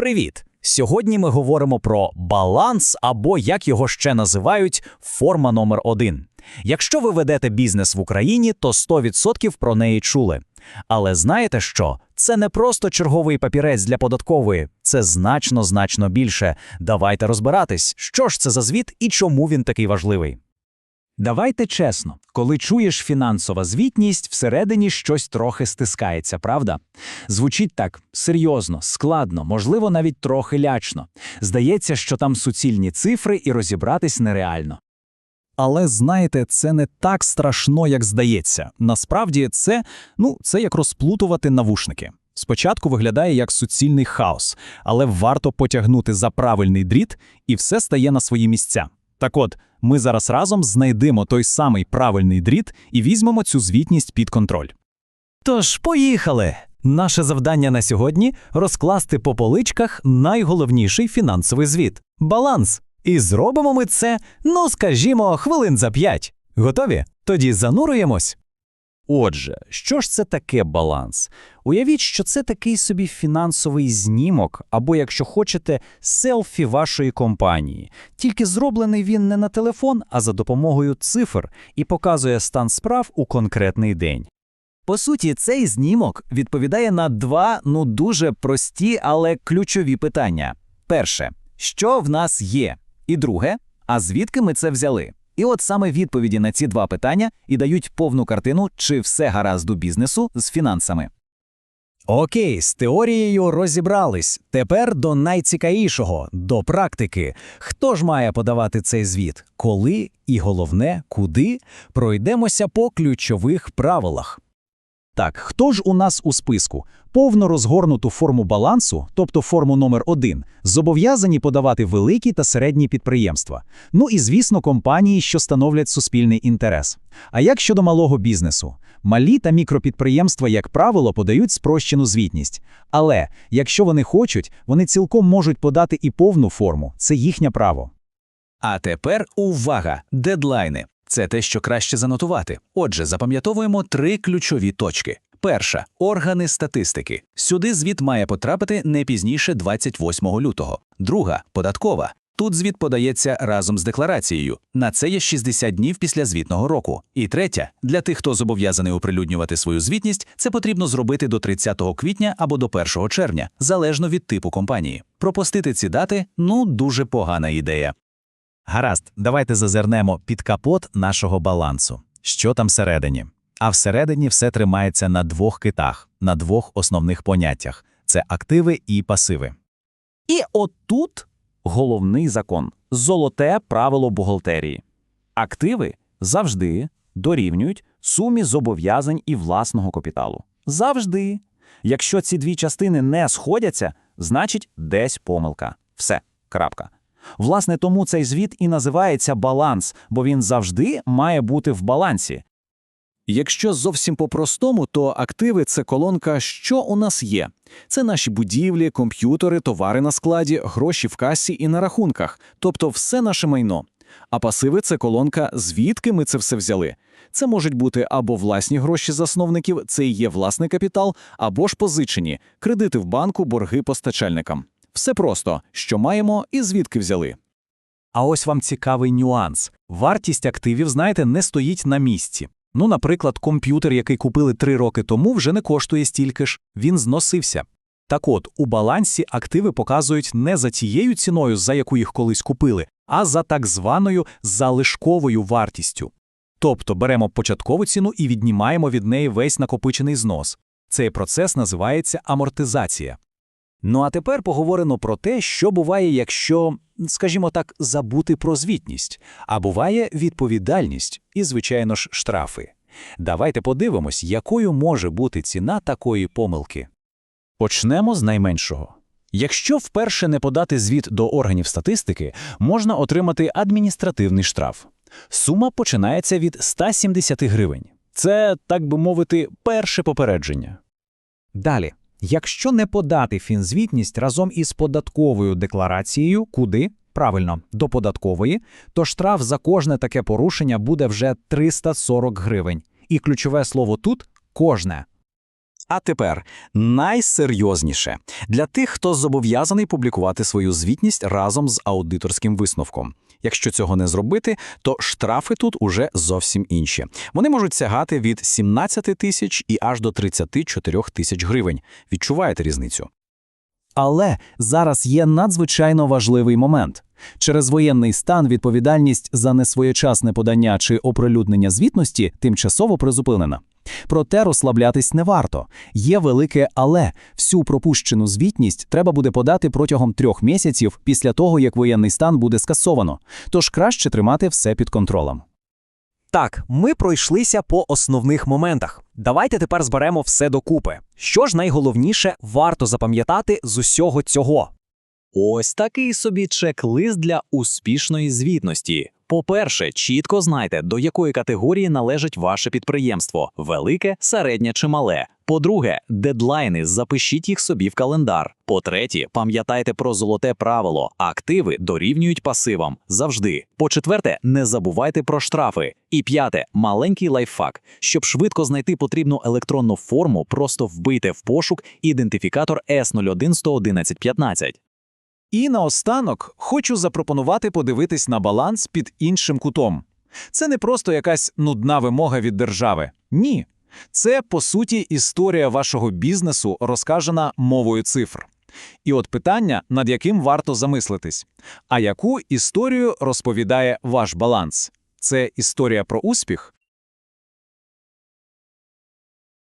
Привіт! Сьогодні ми говоримо про баланс або як його ще називають форма номер один. Якщо ви ведете бізнес в Україні, то 100% про неї чули. Але знаєте що? Це не просто черговий папірець для податкової, це значно значно більше. Давайте розбиратись, що ж це за звіт і чому він такий важливий. Давайте чесно, коли чуєш фінансова звітність, всередині щось трохи стискається, правда? Звучить так серйозно, складно, можливо, навіть трохи лячно. Здається, що там суцільні цифри і розібратись нереально. Але знаєте, це не так страшно, як здається. Насправді, це, ну, це як розплутувати навушники. Спочатку виглядає як суцільний хаос, але варто потягнути за правильний дріт, і все стає на свої місця. Так от, ми зараз разом знайдемо той самий правильний дріт і візьмемо цю звітність під контроль. Тож, поїхали! Наше завдання на сьогодні розкласти по поличках найголовніший фінансовий звіт баланс. І зробимо ми це, ну скажімо, хвилин за п'ять. Готові? Тоді зануруємось. Отже, що ж це таке баланс? Уявіть, що це такий собі фінансовий знімок, або, якщо хочете, селфі вашої компанії. Тільки зроблений він не на телефон, а за допомогою цифр і показує стан справ у конкретний день. По суті, цей знімок відповідає на два ну дуже прості, але ключові питання. Перше, що в нас є? І друге, а звідки ми це взяли? І от саме відповіді на ці два питання і дають повну картину, чи все гаразд у бізнесу з фінансами. Окей, з теорією розібрались. Тепер до найцікавішого до практики. Хто ж має подавати цей звіт? Коли і головне, куди? Пройдемося по ключових правилах. Так, хто ж у нас у списку? Повно розгорнуту форму балансу, тобто форму номер 1 зобов'язані подавати великі та середні підприємства. Ну і, звісно, компанії, що становлять суспільний інтерес. А як щодо малого бізнесу? Малі та мікропідприємства, як правило, подають спрощену звітність. Але якщо вони хочуть, вони цілком можуть подати і повну форму це їхнє право. А тепер увага! Дедлайни. Це те, що краще занотувати. Отже, запам'ятовуємо три ключові точки. Перша органи статистики. Сюди звіт має потрапити не пізніше 28 лютого. Друга податкова. Тут звіт подається разом з декларацією. На це є 60 днів після звітного року. І третя для тих, хто зобов'язаний оприлюднювати свою звітність, це потрібно зробити до 30 квітня або до 1 червня, залежно від типу компанії. Пропустити ці дати ну дуже погана ідея. Гаразд, давайте зазирнемо під капот нашого балансу. Що там всередині? А всередині все тримається на двох китах, на двох основних поняттях це активи і пасиви. І отут головний закон золоте правило бухгалтерії. Активи завжди дорівнюють сумі зобов'язань і власного капіталу. Завжди. Якщо ці дві частини не сходяться, значить десь помилка. Все. Крапка. Власне, тому цей звіт і називається баланс, бо він завжди має бути в балансі. Якщо зовсім по-простому, то активи це колонка, що у нас є. Це наші будівлі, комп'ютери, товари на складі, гроші в касі і на рахунках, тобто все наше майно. А пасиви це колонка, звідки ми це все взяли. Це можуть бути або власні гроші засновників, це і є власний капітал, або ж позичені, кредити в банку, борги постачальникам. Все просто, що маємо і звідки взяли. А ось вам цікавий нюанс. Вартість активів, знаєте, не стоїть на місці. Ну, наприклад, комп'ютер, який купили три роки тому, вже не коштує стільки ж, він зносився. Так от, у балансі активи показують не за тією ціною, за яку їх колись купили, а за так званою залишковою вартістю. Тобто беремо початкову ціну і віднімаємо від неї весь накопичений знос. Цей процес називається амортизація. Ну а тепер поговоримо про те, що буває, якщо, скажімо так, забути про звітність, а буває відповідальність і, звичайно ж, штрафи. Давайте подивимось, якою може бути ціна такої помилки. Почнемо з найменшого. Якщо вперше не подати звіт до органів статистики, можна отримати адміністративний штраф. Сума починається від 170 гривень. Це, так би мовити, перше попередження. Далі. Якщо не подати фінзвітність разом із податковою декларацією, куди? Правильно, до податкової, то штраф за кожне таке порушення буде вже 340 гривень. І ключове слово тут кожне. А тепер найсерйозніше для тих, хто зобов'язаний публікувати свою звітність разом з аудиторським висновком. Якщо цього не зробити, то штрафи тут уже зовсім інші. Вони можуть сягати від 17 тисяч і аж до 34 тисяч гривень. Відчуваєте різницю? Але зараз є надзвичайно важливий момент. Через воєнний стан відповідальність за несвоєчасне подання чи оприлюднення звітності тимчасово призупинена. Проте розслаблятись не варто. Є велике але. Всю пропущену звітність треба буде подати протягом трьох місяців після того, як воєнний стан буде скасовано. Тож краще тримати все під контролем. Так, ми пройшлися по основних моментах. Давайте тепер зберемо все докупи. Що ж найголовніше варто запам'ятати з усього цього? Ось такий собі чек-лист для успішної звітності. По-перше, чітко знайте, до якої категорії належить ваше підприємство велике, середнє чи мале. По-друге, дедлайни запишіть їх собі в календар. По-третє, пам'ятайте про золоте правило: активи дорівнюють пасивам завжди. По-четверте, не забувайте про штрафи. І п'яте, маленький лайфхак. Щоб швидко знайти потрібну електронну форму, просто вбийте в пошук ідентифікатор S01-111-15. І наостанок хочу запропонувати подивитись на баланс під іншим кутом. Це не просто якась нудна вимога від держави. Ні. Це, по суті, історія вашого бізнесу, розкажена мовою цифр. І от питання, над яким варто замислитись. А яку історію розповідає ваш баланс? Це історія про успіх